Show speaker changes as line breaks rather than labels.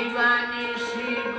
জীবনে শিব